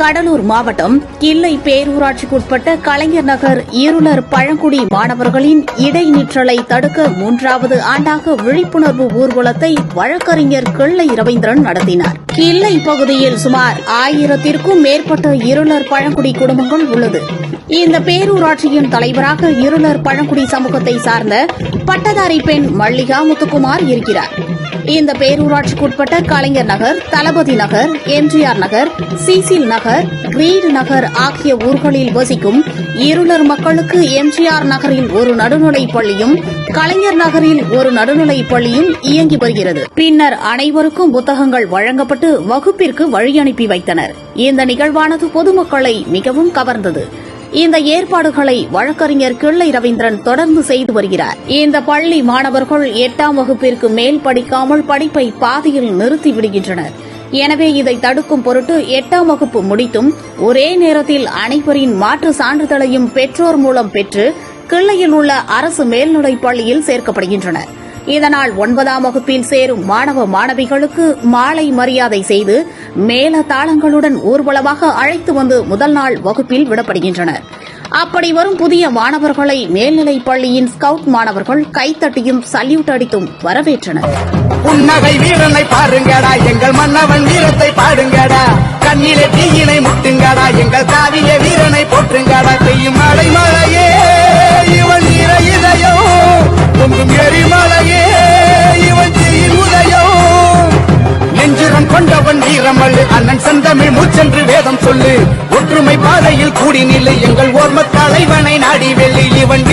கடலூர் மாவட்டம் கிள்ளை பேரூராட்சிக்குட்பட்ட கலைஞர் நகர் இருளர் பழங்குடி மாணவர்களின் இடைநிற்றலை தடுக்க மூன்றாவது ஆண்டாக விழிப்புணர்வு ஊர்வலத்தை வழக்கறிஞர் கிள்ளை ரவீந்திரன் நடத்தினார். கிள்ளை பகுதியில் சுமார் ஆயிரத்திற்கும் மேற்பட்ட இருளர் பழங்குடி குடும்பங்கள் உள்ளது. இந்த பேரூராட்சியின் தலைவராக இருளர் பழங்குடி சமூகத்தை சார்ந்த பட்டதாரி பெண் மல்லிகா முத்துக்குமார் இருக்கிறார். இந்த பேரூராட்சிக்குட்பட்ட கலைஞர் நகர் தளபதி நகர் எம்ஜிஆர் நகர் சிசில் நகர் கிரீட் நகர் ஆகிய ஊர்களில் வசிக்கும் இருளர் மக்களுக்கு எம்ஜிஆர் நகரில் ஒரு நடுநிலைப் பள்ளியும் கலைஞர் நகரில் ஒரு நடுநிலைப் பள்ளியும் இயங்கி வருகிறது. பின்னர் அனைவருக்கும் புத்தகங்கள் வழங்கப்பட்டு வகுப்பிற்கு வழி அனுப்பி வைத்தனர். இந்த நிகழ்வானது பொதுமக்களை மிகவும் கவர்ந்தது. இந்த ஏற்பாடுகளை வழக்கறிஞர் கிள்ளை ரவீந்திரன் தொடர்ந்து செய்து வருகிறார். இந்த பள்ளி மாணவர்கள் எட்டாம் வகுப்பிற்கு மேல் படிக்காமல் படிப்பை பாதியில் நிறுத்தி விடுகின்றனர். எனவே இதை தடுக்கும் பொருட்டு எட்டாம் வகுப்பு முடித்தும் ஒரே நேரத்தில் அனைவரின் மாற்று சான்றிதழையும் பெற்றோர் மூலம் பெற்று கிள்ளையில் உள்ள அரசு மேல்நிலைப் பள்ளியில் சேர்க்கப்படுகின்றனர். இதனால் ஒன்பதாம் வகுப்பில் சேரும் மாணவ மாணவிகளுக்கு மாலை மரியாதை செய்து மேல தாளங்களுடன் ஊர்வலமாக அழைத்து வந்து முதல் நாள் வகுப்பில் விடப்படுகின்றனர். அப்படி வரும் புதிய மாணவர்களை மேல்நிலைப் பள்ளியின் ஸ்கவுட் மாணவர்கள் கைத்தட்டியும் சல்யூட் அடித்தும் வரவேற்றனர். புன்னகை வீரனை பாருங்கடா எங்கள் மன்னவன் வீரத்தை பாடுங்கடா. கண்ணிலே தீயினை முட்டுங்கடா எங்கள் காவிய வீரனை போற்றுங்கடா. வீரம் கொண்டவன் வீரமல்லு அண்ணன் சந்தமிழ் மூச்சென்று வேதம் சொல்லு. ஒற்றுமை பாதையில் கூடி நில்லு. எங்கள் ஓர்ம தலைவனை நாடி வெள்ளி இவன்